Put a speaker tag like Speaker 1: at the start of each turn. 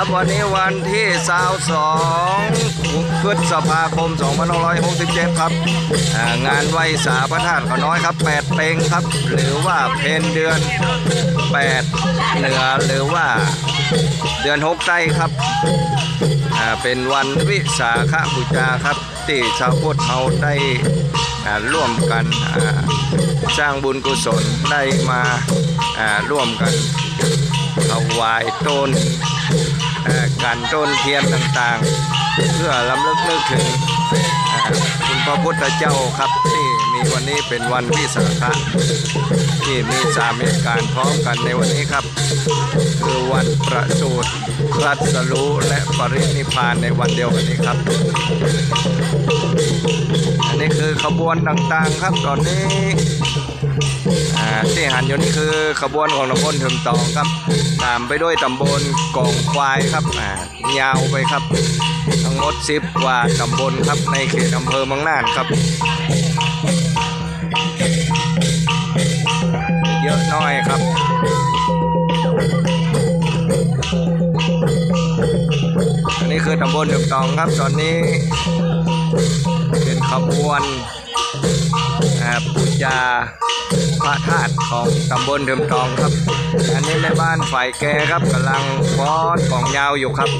Speaker 1: ับวันนี้วันที่22พฤษภาคม 2567 ครับ งานไหวสาพระธาตุเขาน้อยครับ 8เพลงครับ หรือว่าเพนเดือน 8 เหนือหรือว่าเดือน6ใจครับเป็นวันวิสาขบูชาครับ ที่ชาวพุทธเราได้ร่วมกันสร้างบุญกุศลได้มาอ่าร่วมกันถวายต้น กันต้นเทียนต่างๆ เพื่อลำลึกนึกถึงคุณพระพุทธเจ้าครับที่มีวันนี้เป็นวันวิสาขะที่มีสามเหตุการณ์พร้อมกันในวันนี้ครับ คือวันประสูติรัสรู้และปรินิพานในวันเดียวกันนี้ครับ อันนี้คือขบวนต่างๆครับตอนนี้ ที่หันอยู่นี่คือขบวนของตำบลเถิมตองครับ ตามไปด้วยตำบลกองควายครับอ่ายาวไปครับ ทั้งหมดสิบกว่าตำบลครับในเขตอำเภอเมืองน่านครับเยอะน้อยครับอันนี้คือตำบลเถิมตองครับตอนนี้ เป็นขบวนอ่าปูจา ระธาตุของตำบลเดิมทองครับ อันนี้ในบ้านฝ่ายแกครับกำลังฟ้อนกล่องยาวอยู่ครับ